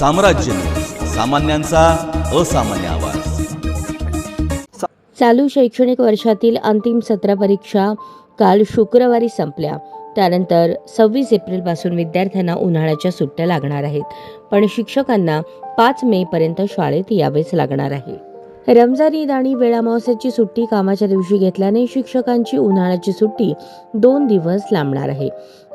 साम्राज्य. सामान्यांचा असामान्य आवाज. चालू शैक्षणिक वर्षातील अंतिम सत्र परीक्षा काल शुक्रवारी संपल्या. त्यानंतर सव्वीस एप्रिलपासून विद्यार्थ्यांना उन्हाळ्याच्या सुट्ट्या लागणार आहेत. पण शिक्षकांना पाच मे पर्यंत शाळेत यावेच लागणार आहे. रमजान ईद आणि वेळामावसाची सुट्टी कामाच्या दिवशी घेतल्याने शिक्षकांची उन्हाळ्याची सुट्टी दोन दिवस लांबणार आहे.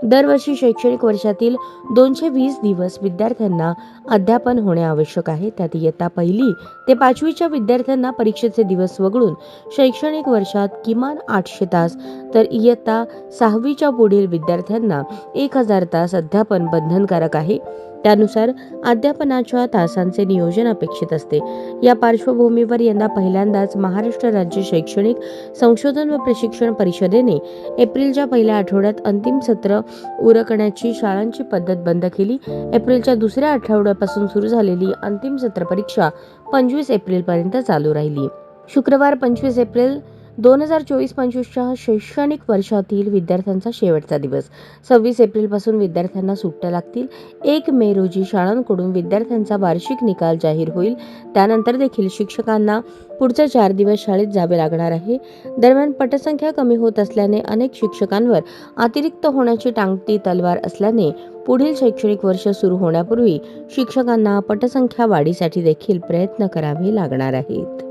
दरवर्षी शैक्षणिक वर्षातील दोनशे वीस दिवस विद्यार्थ्यांना अध्यापन होणे आवश्यक आहे. त्यात इयत्ता पहिली ते पाचवीच्या विद्यार्थ्यांना परीक्षेचे दिवस वगळून शैक्षणिक वर्षात किमान आठशे तास तर इयत्ता सहावीच्या पुढील विद्यार्थ्यांना एक हजार तास अध्यापन बंधनकारक आहे. त्यानुसार अध्यापनाच्या तासांचे नियोजन अपेक्षित असते. या पार्श्वभूमीवर यंदा पहिल्यांदाच महाराष्ट्र राज्य शैक्षणिक संशोधन व प्रशिक्षण परिषदेने एप्रिलच्या पहिल्या आठवड्यात अंतिम सत्र उरकण्याची शाळांची पद्धत बंद केली. एप्रिलच्या दुसऱ्या आठवड्यापासून सुरू झालेली अंतिम सत्र परीक्षा पंचवीस एप्रिलपर्यंत चालू राहिली. शुक्रवार पंचवीस एप्रिल दोन हजार चोवीस पंचवीसच्या शैक्षणिक वर्षातील विद्यार्थ्यांचा शेवटचा दिवस. सव्वीस एप्रिलपासून विद्यार्थ्यांना सुट्ट्या लागतील. एक मे रोजी शाळांकडून विद्यार्थ्यांचा वार्षिक निकाल जाहीर होईल. त्यानंतर देखील शिक्षकांना पुढचे चार दिवस शाळेत जावे लागणार आहे. दरम्यान पटसंख्या कमी होत असल्याने अनेक शिक्षकांवर अतिरिक्त होण्याची टांगती तलवार असल्याने पुढील शैक्षणिक वर्ष सुरू होण्यापूर्वी शिक्षकांना पटसंख्या वाढीसाठी देखील प्रयत्न करावे लागणार आहेत.